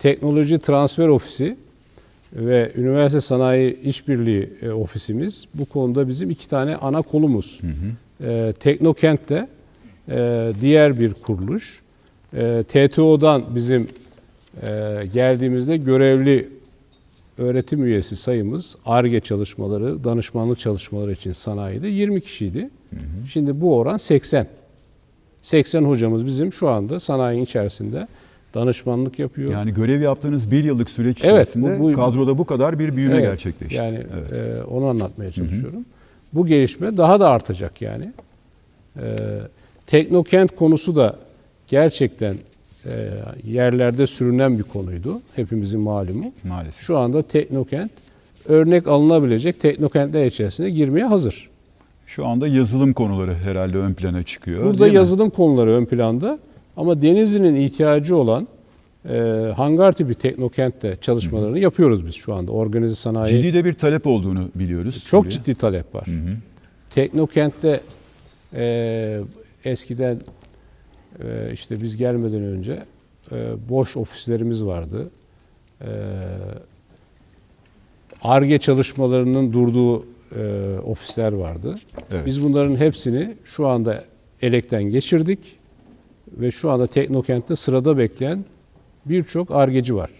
Teknoloji Transfer Ofisi ve Üniversite Sanayi İşbirliği e, Ofisimiz bu konuda bizim iki tane ana kolumuz. E, Teknokent'te e, diğer bir kuruluş. E, TTO'dan bizim e, geldiğimizde görevli öğretim üyesi sayımız ARGE çalışmaları, danışmanlık çalışmaları için sanayide 20 kişiydi. Şimdi bu oran 80. 80 hocamız bizim şu anda sanayinin içerisinde danışmanlık yapıyor. Yani görev yaptığınız bir yıllık süreç Evet, içerisinde bu- bu- kadroda bu kadar bir büyüme Evet, gerçekleşti. Yani evet. e, onu anlatmaya çalışıyorum. Bu gelişme daha da artacak yani. E, Teknokent konusu da gerçekten e, yerlerde sürünen bir konuydu. Hepimizin malumu. Maalesef. Şu anda Teknokent örnek alınabilecek teknokentler içerisine girmeye hazır. Şu anda yazılım konuları herhalde ön plana çıkıyor. Burada değil mi? yazılım konuları ön planda ama Denizli'nin ihtiyacı olan e, hangar tipi teknokentte çalışmalarını yapıyoruz biz şu anda. Organize sanayi Ciddi de bir talep olduğunu biliyoruz. çok buraya. ciddi talep var. Teknokentte e, eskiden e, işte biz gelmeden önce e, boş ofislerimiz vardı. E, ARGE çalışmalarının durduğu e, ofisler vardı. Evet. Biz bunların hepsini şu anda elekten geçirdik ve şu anda Teknokent'te sırada bekleyen birçok argeci var.